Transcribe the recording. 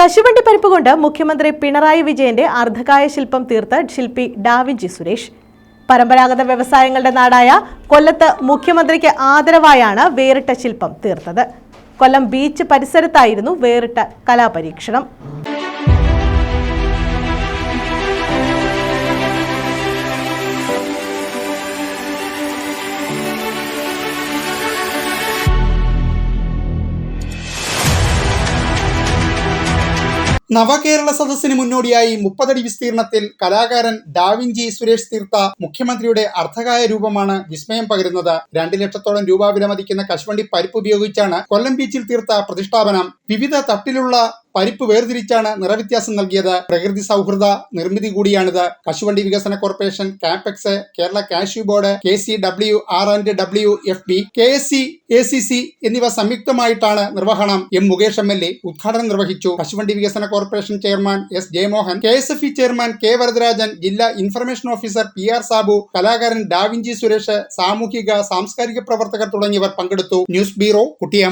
കശുവണ്ടി പരിപ്പ് കൊണ്ട് മുഖ്യമന്ത്രി പിണറായി വിജയന്റെ അർദ്ധകായ ശില്പം തീർത്ത് ശില്പി ഡാവിഞ്ചി സുരേഷ്. പരമ്പരാഗത വ്യവസായങ്ങളുടെ നാടായ കൊല്ലത്ത് മുഖ്യമന്ത്രിക്ക് ആദരവായാണ് വേറിട്ട ശില്പം തീർത്തത്. കൊല്ലം ബീച്ച് പരിസരത്തായിരുന്നു വേറിട്ട കലാപരീക്ഷണം. നവകേരള സദസ്സിന് മുന്നോടിയായി മുപ്പതടി വിസ്തീർണത്തിൽ കലാകാരൻ ഡാവിഞ്ചി സുരേഷ് തീർത്ത മുഖ്യമന്ത്രിയുടെ അർദ്ധകായ രൂപമാണ് വിസ്മയം പകരുന്നത്. രണ്ട് ലക്ഷത്തോളം രൂപ വിലമതിക്കുന്ന കശുവണ്ടി പരിപ്പ് ഉപയോഗിച്ചാണ് കൊല്ലം ബീച്ചിൽ തീർത്ത പ്രതിഷ്ഠാപനം. വിവിധ തട്ടിലുള്ള പരിപ്പ് വേർതിരിച്ചാണ് നിറവ്യത്യാസം നൽകിയത്. പ്രകൃതി സൗഹൃദ നിർമ്മിതി കൂടിയാണിത്. കശുവണ്ടി വികസന corporation Capex Kerala cashew board K C W R and W F B K S C A C C എന്നിവ സംയുക്തമായിട്ടാണ് നിർവഹണം. M Mukesh M L A ഉദ്ഘാടനം നിർവഹിച്ചു. കശുവണ്ടി വികസന corporation chairman S Jayamohan K S F E chairman K Varadarajan ജില്ലാ information officer P R Sabu കലാകാരൻ Da Vinci Suresh സാമൂഹിക സാംസ്കാരിക പ്രവർത്തകർ തുടങ്ങിയവർ പങ്കെടുത്തു. News bureau Kottiyam.